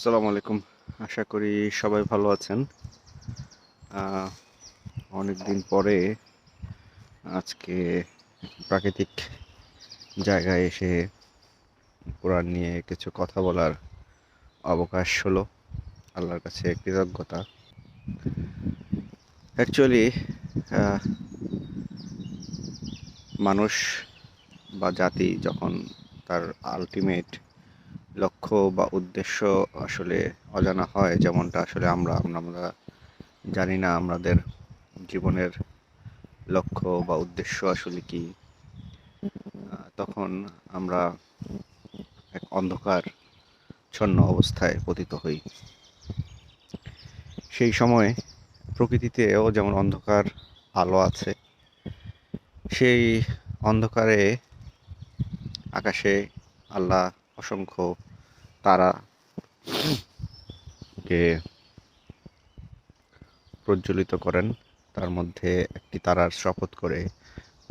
আসসালামু আলাইকুম। আশা করি সবাই ভালো আছেন। অনেক দিন পরে আজকে প্রাকৃতিক জায়গায় এসে কোরআন নিয়ে কিছু কথা বলার অবকাশ হলো। আল্লাহর কাছে কৃতজ্ঞতা। অ্যাকচুয়ালি মানুষ বা জাতি যখন তার আলটিমেট লক্ষ্য বা উদ্দেশ্য আসলে অজানা হয়, যেমনটা আসলে আমরা আমরা জানি না আমাদের জীবনের লক্ষ্য বা উদ্দেশ্য আসলে কি। তখন আমরা এক অন্ধকার ছন্ন অবস্থায় পতিত হই। সেই সময় প্রকৃতিতেও যেমন অন্ধকার আলো আছে, সেই অন্ধকারে আকাশে আল্লাহ অসংখ্য তারা কে প্রজ্বলিত করেন, তার মধ্যে একটি তারার শপথ করে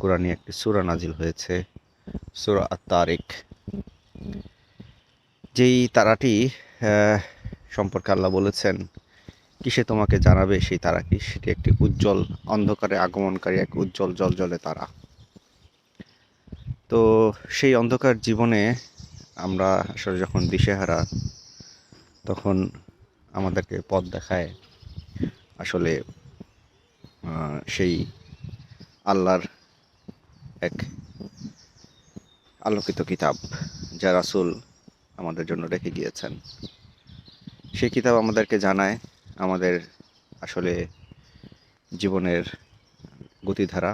কোরআনে একটি সুরা নাজিল হয়েছে, সুরা তারিক যেই তারাটি সম্পর্কে আল্লাহ বলেছেন, কিসে তোমাকে জানাবে সেই তারা কি? সেটি একটি উজ্জ্বল, অন্ধকারে আগমনকারী এক উজ্জ্বল জল জলে তারা। তো সেই অন্ধকার জীবনে আমরা আসলে যখন দিশেহারা, তখন আমাদেরকে পথ দেখায় আসলে সেই আল্লাহর এক আলোকিত কিতাব যা রাসুল আমাদের জন্য রেখে গিয়েছেন। সেই কিতাব আমাদেরকে জানায় আমাদের আসলে জীবনের গতিধারা,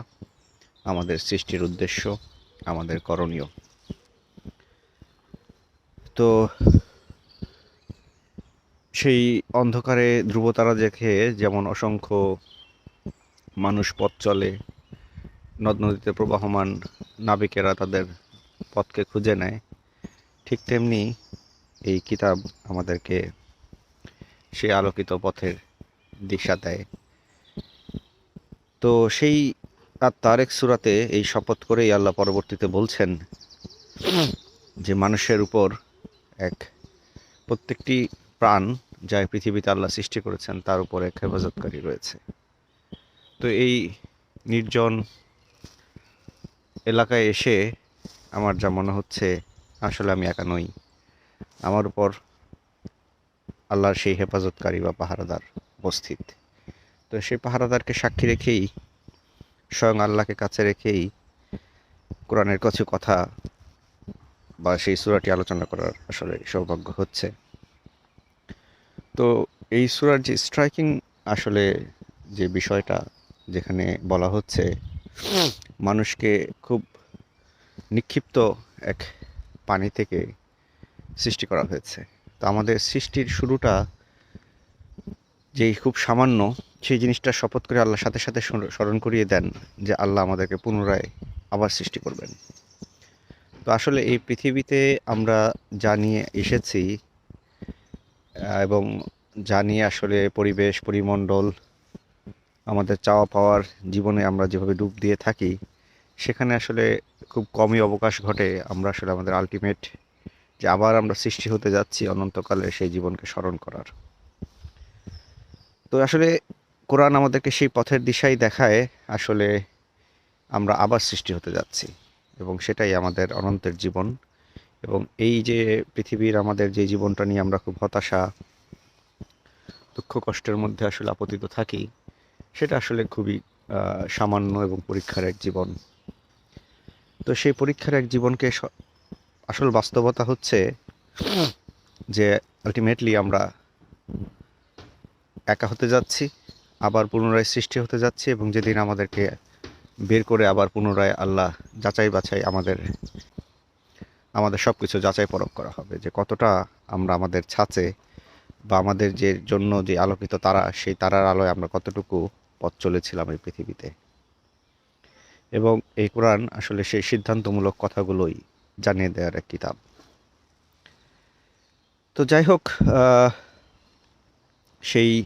আমাদের সৃষ্টির উদ্দেশ্য, আমাদের করণীয়। তো সেই অন্ধকারে ধ্রুবতারা দেখে যেমন অসংখ্য মানুষ পথ চলে, নদ নদীতে প্রবাহমান নাবিকেরা তাদের পথকে খুঁজে নেয়, ঠিক তেমনি এই কিতাব আমাদেরকে সেই আলোকিত পথের দিশা দেয়। তো সেই আর তারেক সুরাতে এই শপথ করেই আল্লাহ পরবর্তীতে বলছেন যে মানুষের উপর এক প্রত্যেকটি প্রাণ যা পৃথিবীতে আল্লাহ সৃষ্টি করেছেন, তার উপর এক হেফাজতকারী রয়েছে। তো এই নির্জন এলাকায় এসে আমার যা মনে হচ্ছে, আসলে আমি একা নই। আমার উপর আল্লাহর সেই হেফাজতকারী বা পাহারাদার উপস্থিত। তো সেই পাহারাদারকে সাক্ষী রেখেই, স্বয়ং আল্লাহকে কাছে রেখেই, কোরআনের কিছু কথা বা সেই সুরাটি আলোচনা করার আসলে সৌভাগ্য হচ্ছে। তো এই সুরার যে স্ট্রাইকিং আসলে যে বিষয়টা যেখানে বলা হচ্ছে, মানুষকে খুব নিক্ষিপ্ত এক পানি থেকে সৃষ্টি করা হয়েছে। তো আমাদের সৃষ্টির শুরুটা যেই খুব সামান্য, সেই জিনিসটা শপথ করে আল্লাহর সাথে সাথে স্মরণ করিয়ে দেন যে আল্লাহ আমাদেরকে পুনরায় আবার সৃষ্টি করবেন। তো আসলে এই পৃথিবীতে আমরা যা নিয়ে এসেছি এবং যা নিয়ে আসলে পরিবেশ, পরিমণ্ডল, আমাদের চাওয়া পাওয়ার জীবনে আমরা যেভাবে ডুব দিয়ে থাকি, সেখানে আসলে খুব কমই অবকাশ ঘটে। আমরা আসলে আমাদের আলটিমেট যে আবার আমরা সৃষ্টি হতে যাচ্ছি অনন্তকালে সেই জীবনকে স্মরণ করার। তো আসলে কোরআন আমাদেরকে সেই পথের দিশাই দেখায়, আসলে আমরা আবার সৃষ্টি হতে যাচ্ছি। এবং সেটাই আমাদের অনন্তের জীবন। এবং এই যে পৃথিবীর আমাদের যে জীবনটা নিয়ে আমরা খুব হতাশা, দুঃখ কষ্টের মধ্যে আসলে আপতিত থাকি, সেটা আসলে খুবই সামান্য এবং পরীক্ষার এক জীবন। তো সেই পরীক্ষার এক জীবনকে আসল বাস্তবতা হচ্ছে যে আলটিমেটলি আমরা একা হতে যাচ্ছি, আবার পুনরায় সৃষ্টি হতে যাচ্ছি এবং যেদিন আমাদেরকে বের করে আবার পুনরায় আল্লাহ যাচাই বাছাই আমাদের আমাদের সব কিছু যাচাই পরখ করা হবে যে কতটা আমরা আমাদের ছাঁচে বা আমাদের যে জন্য যে আলোকিত তারা, সেই তারার আলোয় আমরা কতটুকু পথ চলেছিলাম এই পৃথিবীতে। এবং এই কোরআন আসলে সেই সিদ্ধান্তমূলক কথাগুলোই জানিয়ে দেওয়ার এক কিতাব। তো যাই হোক সেই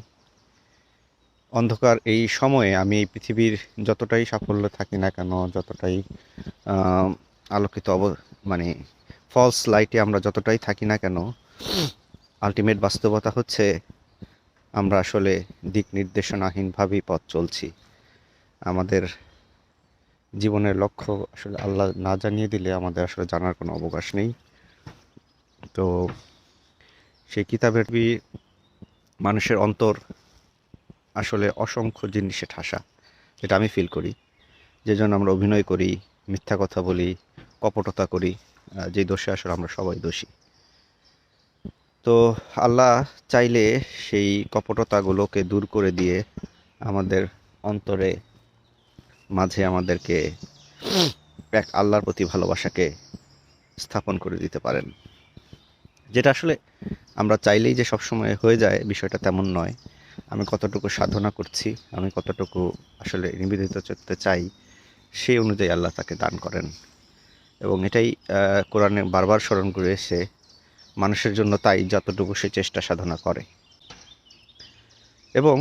অন্ধকার এই সময়ে আমি এই পৃথিবীর যতটাই সাফল্য থাকি না কেন, যতটাই আলোকিত অব মানে ফলস লাইটে আমরা যতটাই থাকি না কেন আলটিমেট বাস্তবতা হচ্ছে আমরা আসলে দিক নির্দেশনাহীনভাবেই পথ চলছি। আমাদের জীবনের লক্ষ্য আসলে আল্লাহ না জানিয়ে দিলে আমাদের আসলে জানার কোনো অবকাশ নেই। তো সেই কিতাবের মানুষের অন্তর আসলে অসংখ্য জিনিসে ঠাসা, যেটা আমি ফিল করি। যে জন্য আমরা অভিনয় করি, মিথ্যা কথা বলি, কপটতা করি যে দোষে আসলে আমরা সবাই দোষী। তো আল্লাহ চাইলে সেই কপটতাগুলোকে দূর করে দিয়ে আমাদের অন্তরে, মাঝে আমাদেরকে এক আল্লাহর প্রতি ভালোবাসাকে স্থাপন করে দিতে পারেন। যেটা আসলে আমরা চাইলেই যে সবসময় হয়ে যায়, বিষয়টা তেমন নয়। আমি কতটুকু সাধনা করছি, আমি কতটুকু আসলে নিবেদিত করতে চাই, সেই অনুযায়ী আল্লাহ তাকে দান করেন। এবং এটাই কোরআনে বারবার স্মরণ করে এসে মানুষের জন্য তাই যতটুকু সে চেষ্টা সাধনা করে। এবং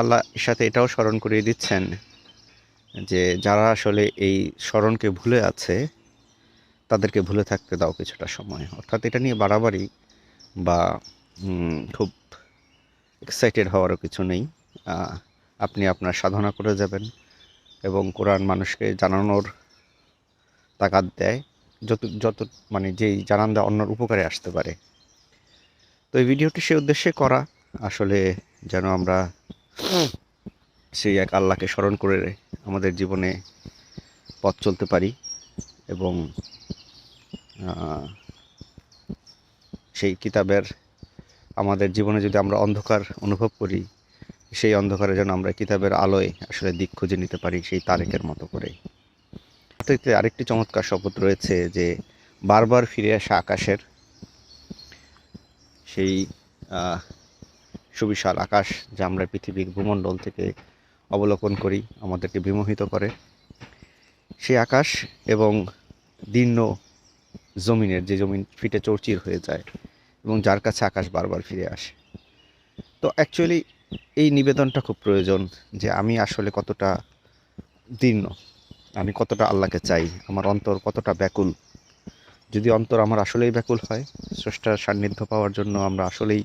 আল্লাহ সাথে এটাও স্মরণ করিয়ে দিচ্ছেন যে যারা আসলে এই স্মরণকে ভুলে আছে, তাদেরকে ভুলে থাকতে দাও কিছুটা সময়। অর্থাৎ এটা নিয়ে বাড়াবাড়ি বা খুব এক্সাইটেড হওয়ারও কিছু নেই। আপনি আপনার সাধনা করে যাবেন এবং কোরআন মানুষকে জানানোর তাকাত দেয়। যত যত মানে যেই জানান দেওয়া অন্যর উপকারে আসতে পারে। তো এই ভিডিওটি সে উদ্দেশ্যে করা। আসলে যেন আমরা সেই এক আল্লাহকে স্মরণ করে আমাদের জীবনে পথ চলতে পারি এবং সেই কিতাবের আমাদের জীবনে যদি আমরা অন্ধকার অনুভব করি, সেই অন্ধকারে যেন আমরা কিতাবের আলোয় আসলে দিক খুঁজে নিতে পারি সেই তারেকের মতো করে। এতে আরেকটি চমৎকার শপথ রয়েছে যে বারবার ফিরে আসা আকাশের, সেই সুবিশাল আকাশ যা আমরা পৃথিবীর ভূমণ্ডল থেকে অবলোকন করি, আমাদেরকে বিমোহিত করে। সেই আকাশ এবং দীর্ণ জমিনের যে জমিন ফিটে চৌচির হয়ে যায় এবং যার কাছে আকাশ বারবার ফিরে আসে। তো অ্যাকচুয়ালি এই নিবেদনটা খুব প্রয়োজন যে আমি আসলে কতটা দীর্ণ, আমি কতটা আল্লাহকে চাই, আমার অন্তর কতটা ব্যাকুল। যদি অন্তর আমার আসলেই ব্যাকুল হয়, স্রষ্টার সান্নিধ্য পাওয়ার জন্য আমরা আসলেই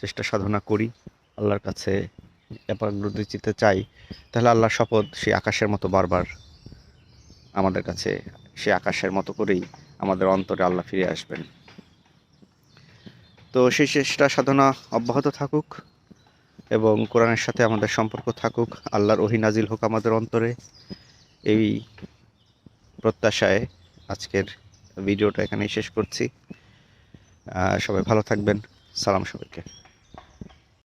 চেষ্টা সাধনা করি, আল্লাহর কাছে একাগ্রচিতে চাই, তাহলে আল্লাহর শপথ সেই আকাশের মতো বারবার আমাদের কাছে সে আকাশের মতো করেই আমাদের অন্তরে আল্লাহ ফিরে আসবেন। তো সেই চেষ্টা সাধনা অব্যাহত থাকুক এবং কোরআনের সাথে আমাদের সম্পর্ক থাকুক, আল্লাহর ওহি নাজিল হোক আমাদের অন্তরে। এই প্রত্যাশায় আজকের ভিডিওটা এখানেই শেষ করছি। সবাই ভালো থাকবেন। সালাম সবাইকে।